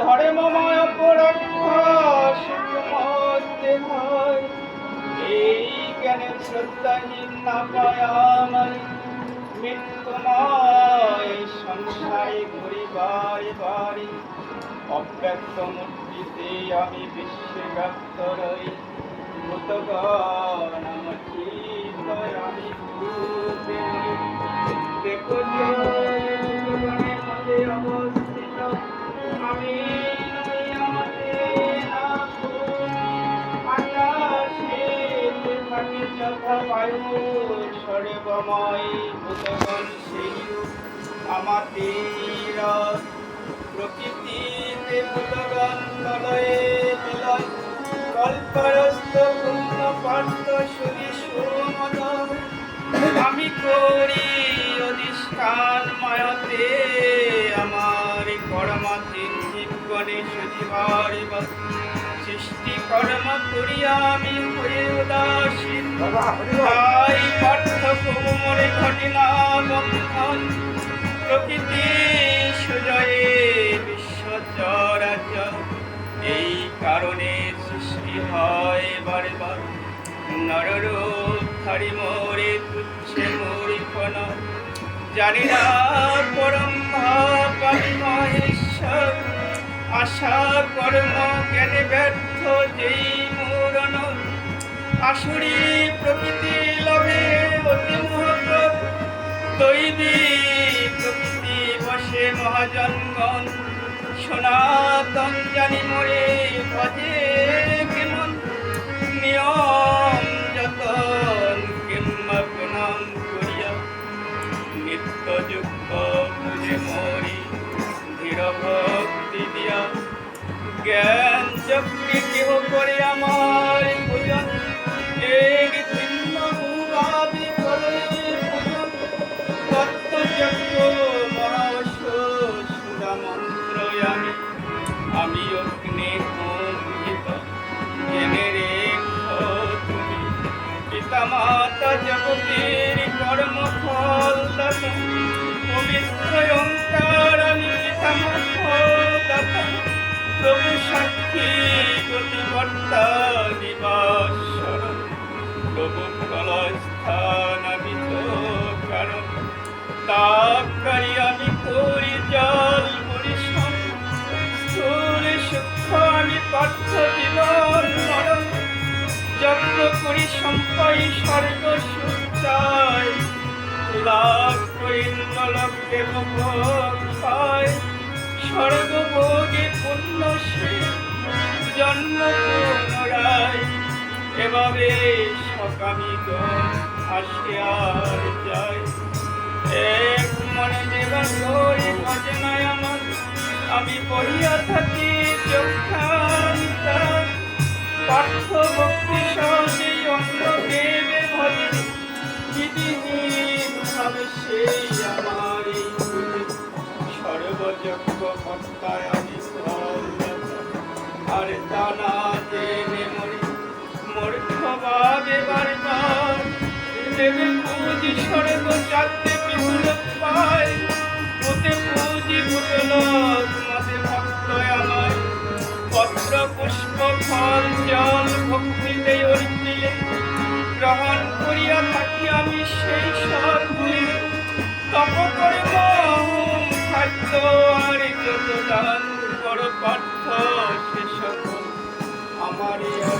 ধর্মময় পরক্ষা সুখমতে হয়। এই জ্ঞানের শ্রদ্ধাহীন না পায় আমার মৃত্যুময় সংসারে ঘুরি বারে বারে অব্যক্ত মূর্তিতে আমি বিশ্বে ব্যক্ত রই। ভূতগণ আমি দেখো যে বায়ু সর্বময় ভূতগণ সেই আমাদের প্রকৃতিতে ভূতগণ আমি করি অধিষ্ঠান মায়াতে আমার কর্মাতে জীবনে সুজীবার সৃষ্টি কর্ম করিয়া আমি হয়ে উদাসীন তাই পার্থ কোমরে ঘটে না বন্ধন। প্রকৃতি সুজয়ে বিশ্ব চরাচর। এই কারণে সৃষ্টি হয় বারে বার নররূপ ধারি মোরে তুচ্ছে মোরি কোন জানি না পরম ভাব মহেশ্বর। আশা কর্ম জ্ঞানে ব্যর্থ যেই মূরণ আসুরি প্রকৃতি লভে অতি মহৎ। দৈবী প্রকৃতি বসে মহাজনগণ সনাতন জানি মোরে ভজে কেমন? নিয়ম চক্রে কেহ করে আমার পূজন এই ভিন্ন ভূভাবি করে পূজন তত্ত্বযজ্ঞ মহাশ সুরা মন্ত্র আমি। আমি অগ্নি অঙ্কিত জেনে রেখো তুমি। পিতা জগতের কর্ম ফল দাতা পবিত্র ওঙ্কার আমি পিতা দাতা প্রভু সাক্ষী গতিবর্তা নিবাসর প্রভু কলস্থান আমি তো আমি করি জল পরিশ্রম স্থূল সূক্ষ্ম আমি পার্থ জীবন মরণ। যত্ন করি সম্পাই স্বর্গ সুচাই লাভ ইন্দ্রলোকে ভোগ পায় স্বর্গভোগে জন্ম পুনরায় এভাবে সকামিগণ আসে আর যায়। এক মনে দেবার করি ভজনায় আমার, আমি পড়িয়া থাকি চোখান্তা পার্থ ভক্তি সহজে অন্য দেবে ভজে বিধিহীন ভাবে সেই আমার সর্বযজ্ঞ কর্তায় আমি সর্বদা। দেবে পুঁজি স্বর্গ চাকতে বিপুল পায়। ওতে পুঁজি ফুটল মতে ভক্ত আমার পত্র, পুষ্প, ফল গ্রহণ করিয়া থাকি আমি সেই সর্বে তপ করে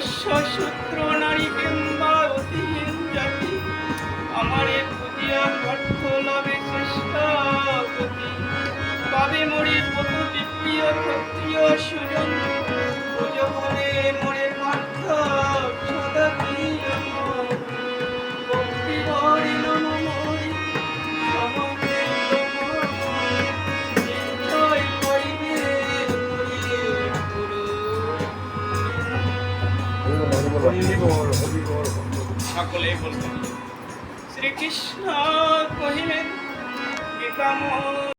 বৈশ্য সূত্র নারী কিংবা অতিহীন জাতি। আমারে পুজিয়া অর্থ লাভে চেষ্টা গতি মরি পত বিপ্রিয় ক্ষত্রিয় সুজন সকলেই বলবেন শ্রীকৃষ্ণ কহিলেন গীতাময়